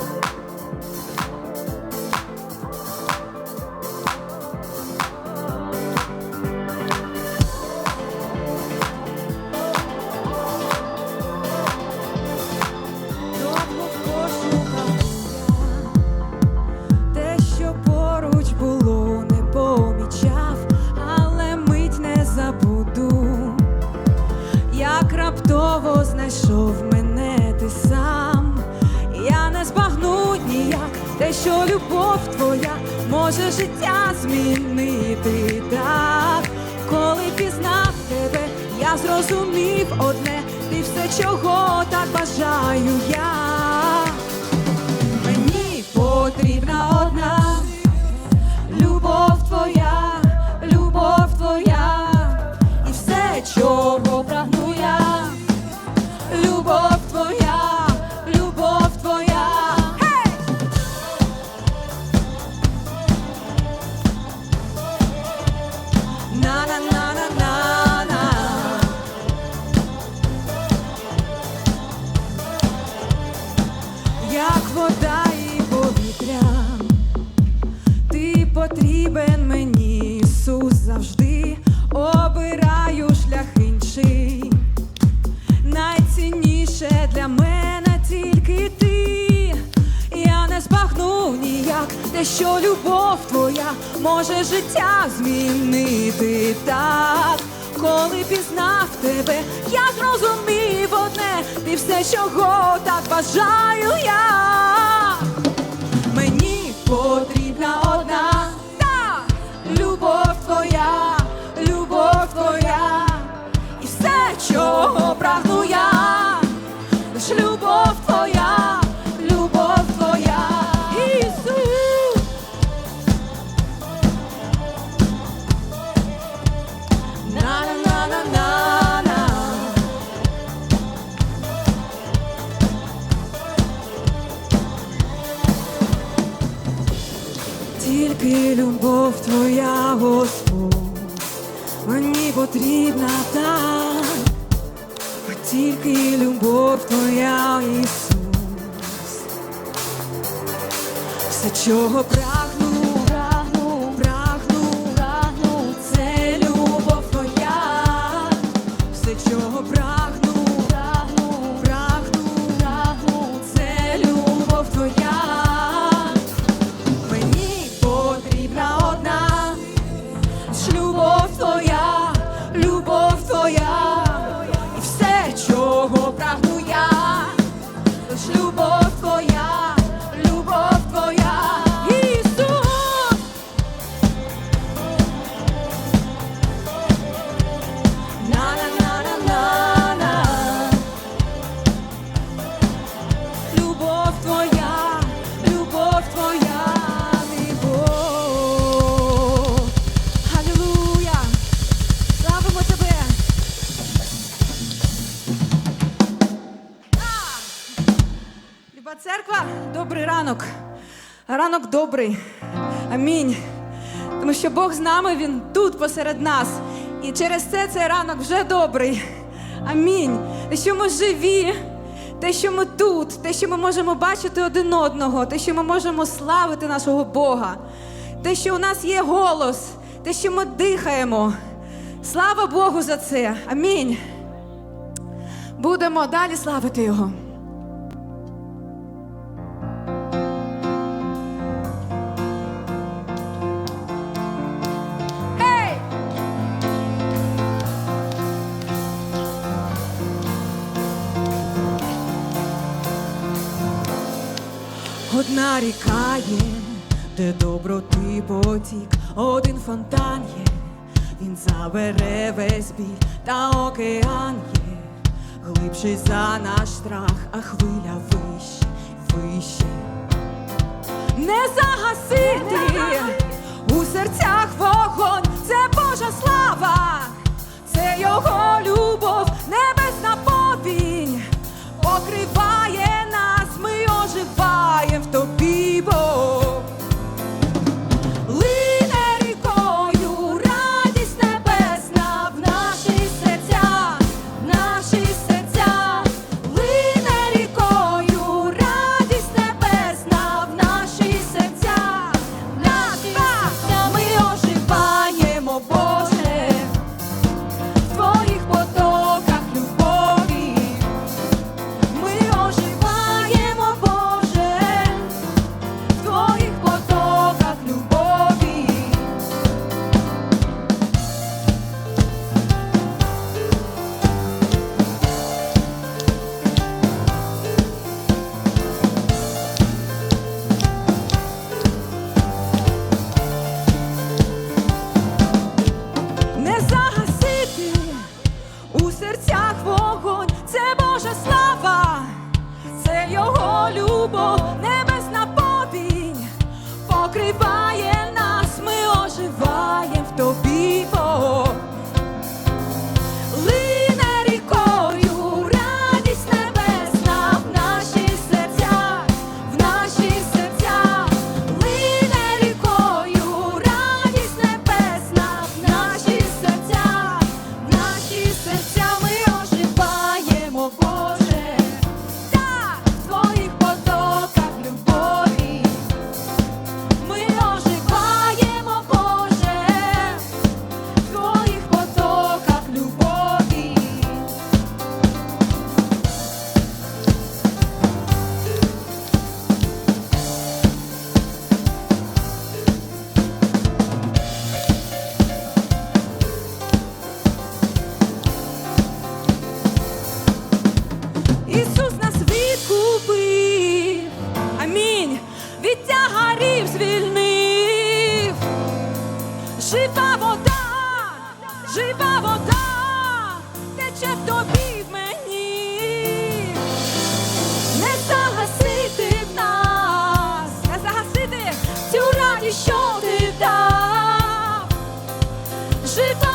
Bye. Що любов твоя може життя змінити так. Коли пізнав тебе, я зрозумів одне, ти все, чого так бажаю я. Завжди обираю шлях інший. Найцінніше для мене тільки ти. Я не збагну ніяк те, що любов твоя може життя змінити так. Коли пізнав тебе, я зрозумів одне, ти все, чого так бажаю я. Чого прагну я, лиш любов твоя, любов твоя, Ісус. На-на-на-на-на-на. Тільки любов твоя, Господь, мені потрібна так, тільки любов твоя, Ісус, все, чого прагну, церква, добрий ранок. Ранок добрий. Амінь. Тому що Бог з нами, Він тут посеред нас. І через це цей ранок вже добрий. Амінь. Те, що ми живі, те, що ми тут, те, що ми можемо бачити один одного, те, що ми можемо славити нашого Бога, те, що у нас є голос, те, що ми дихаємо. Слава Богу за це. Амінь. Будемо далі славити Його. Одна ріка де доброти потік, один фонтан є, він забере весь біль, та океан є, глибший за наш страх, а хвиля вище, вище. Не загасити у серцях вогонь, це Божа слава, це його любов, у серцях вогонь, це Божа слава, це його любов. жива вода тече в тобі в мені, не загасити в нас, не загасити цю радість, що ти дав. Жива